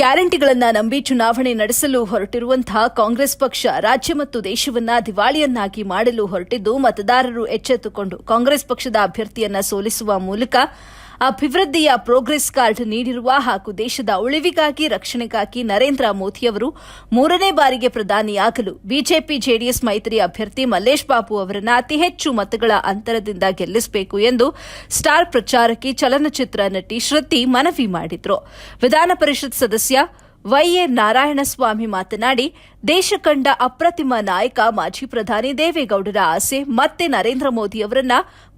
ಗ್ಯಾರಂಟಿಗಳನ್ನ ನಂಬಿ ಚುನಾವಣೆ ನಡೆಸಲು ಹೊರಟಿರುವಂತಹ ಕಾಂಗ್ರೆಸ್ ಪಕ್ಷ ರಾಜ್ಯ ಮತ್ತು ದೇಶವನ್ನ ದಿವಾಳಿಯನ್ನಾಗಿ ಮಾಡಲು ಹೊರಟಿದ್ದು, ಮತದಾರರು ಎಚ್ಚೆತ್ತುಕೊಂಡು ಕಾಂಗ್ರೆಸ್ ಪಕ್ಷದ ಅಭ್ಯರ್ಥಿಯನ್ನ ಸೋಲಿಸುವ ಮೂಲಕ ಅಭಿವೃದ್ಧಿಯ ಪ್ರೋಗ್ರೆಸ್ ಕಾರ್ಡ್ ನೀಡಿರುವ ಹಾಗೂ ದೇಶದ ಉಳಿವಿಗಾಗಿ, ರಕ್ಷಣೆಗಾಗಿ ನರೇಂದ್ರ ಮೋದಿಯವರು ಮೂರನೇ ಬಾರಿಗೆ ಪ್ರಧಾನಿಯಾಗಲು ಬಿಜೆಪಿ ಜೆಡಿಎಸ್ ಮೈತ್ರಿ ಅಭ್ಯರ್ಥಿ ಮಲ್ಲೇಶ್ ಬಾಬು ಅವರನ್ನು ಅತಿ ಹೆಚ್ಚು ಮತಗಳ ಅಂತರದಿಂದ ಗೆಲ್ಲಿಸಬೇಕು ಎಂದು ಸ್ಟಾರ್ ಪ್ರಚಾರಕಿ ಚಲನಚಿತ್ರ ನಟಿ ಶ್ರುತಿ ಮನವಿ ಮಾಡಿದ್ರು. ವಿಧಾನ ಪರಿಷತ್ ಸದಸ್ಯ ವೈಎ ನಾರಾಯಣಸ್ವಾಮಿ ಮಾತನಾಡಿ, ದೇಶ ಕಂಡ ಅಪ್ರತಿಮ ನಾಯಕ ಮಾಜಿ ಪ್ರಧಾನಿ ದೇವೇಗೌಡರ ಆಸೆ ಮತ್ತೆ ನರೇಂದ್ರ ಮೋದಿ ಅವರನ್ನ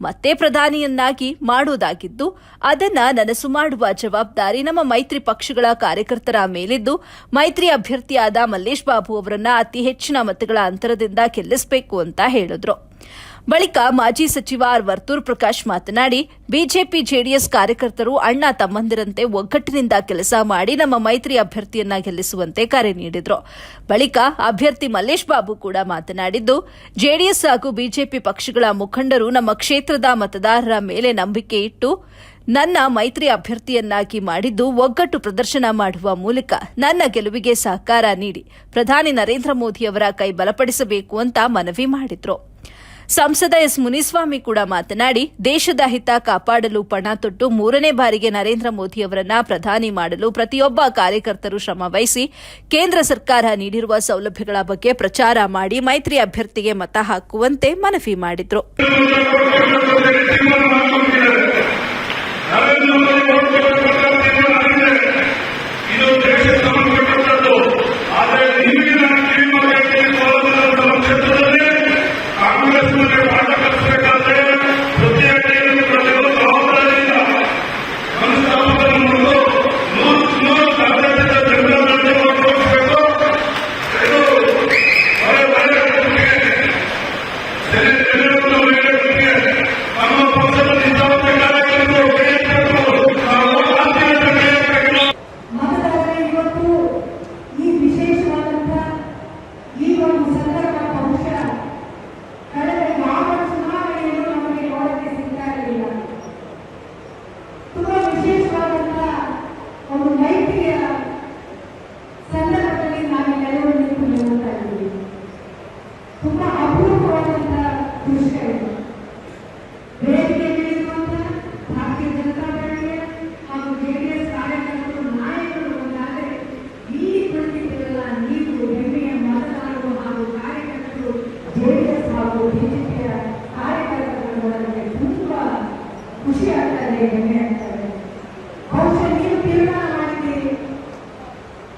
ಮತ್ತೆ ಪ್ರಧಾನಿಯನ್ನಾಗಿ ಮಾಡುವುದಾಗಿದ್ದು, ಅದನ್ನ ನನಸು ಮಾಡುವ ಜವಾಬ್ದಾರಿ ನಮ್ಮ ಮೈತ್ರಿ ಪಕ್ಷಗಳ ಕಾರ್ಯಕರ್ತರ ಮೇಲಿದ್ದು, ಮೈತ್ರಿ ಅಭ್ಯರ್ಥಿಯಾದ ಮಲ್ಲೇಶ್ ಬಾಬು ಅವರನ್ನ ಅತಿ ಹೆಚ್ಚಿನ ಮತಗಳ ಅಂತರದಿಂದ ಗೆಲ್ಲಿಸಬೇಕು ಅಂತ ಹೇಳಿದ್ರು. ಬಳಿಕ ಮಾಜಿ ಸಚಿವ ಆರ್ ವರ್ತೂರ್ ಪ್ರಕಾಶ್ ಮಾತನಾಡಿ, ಬಿಜೆಪಿ ಜೆಡಿಎಸ್ ಕಾರ್ಯಕರ್ತರು ಅಣ್ಣ ತಮ್ಮಂದಿರಂತೆ ಒಗ್ಗಟ್ಟಿನಿಂದ ಕೆಲಸ ಮಾಡಿ ನಮ್ಮ ಮೈತ್ರಿ ಅಭ್ಯರ್ಥಿಯನ್ನ ಗೆಲ್ಲಿಸುವಂತೆ ಕರೆ ನೀಡಿದ್ರು. ಬಳಿಕ ಅಭ್ಯರ್ಥಿ ಮಲ್ಲೇಶ್ ಬಾಬು ಕೂಡ ಮಾತನಾಡಿದ್ದು, ಜೆಡಿಎಸ್ ಹಾಗೂ ಬಿಜೆಪಿ ಪಕ್ಷಗಳ ಮುಖಂಡರು ನಮ್ಮ ಕ್ಷೇತ್ರದ ಮತದಾರರ ಮೇಲೆ ನಂಬಿಕೆ ಇಟ್ಟು ನನ್ನ ಮೈತ್ರಿ ಅಭ್ಯರ್ಥಿಯನ್ನಾಗಿ ಮಾಡಿದ್ದು ಒಗ್ಗಟ್ಟು ಪ್ರದರ್ಶನ ಮಾಡುವ ಮೂಲಕ ನನ್ನ ಗೆಲುವಿಗೆ ಸಹಕಾರ ನೀಡಿ ಪ್ರಧಾನಿ ನರೇಂದ್ರ ಮೋದಿಯವರ ಕೈ ಬಲಪಡಿಸಬೇಕು ಅಂತ ಮನವಿ ಮಾಡಿದ್ರು. ಸಂಸದ ಎಸ್ ಮುನಿಸ್ವಾಮಿ ಕೂಡ ಮಾತನಾಡಿ, ದೇಶದ ಹಿತ ಕಾಪಾಡಲು ಪಣ ತೊಟ್ಟು ಮೂರನೇ ಬಾರಿಗೆ ನರೇಂದ್ರ ಮೋದಿ ಅವರನ್ನ ಪ್ರಧಾನಿ ಮಾಡಲು ಪ್ರತಿಯೊಬ್ಬ ಕಾರ್ಯಕರ್ತರು ಶ್ರಮ ಕೇಂದ್ರ ಸರ್ಕಾರ ನೀಡಿರುವ ಸೌಲಭ್ಯಗಳ ಬಗ್ಗೆ ಪ್ರಚಾರ ಮಾಡಿ ಮೈತ್ರಿ ಅಭ್ಯರ್ಥಿಗೆ ಮತ ಹಾಕುವಂತೆ ಮನವಿ ಮಾಡಿದ್ರು. ಬಿಜೆಪಿಯ ಕಾರ್ಯಕರ್ತರು ನೋಡಲಿಕ್ಕೆ ತುಂಬಾ ಖುಷಿ ಆಗ್ತಾ ಹೆಮ್ಮೆ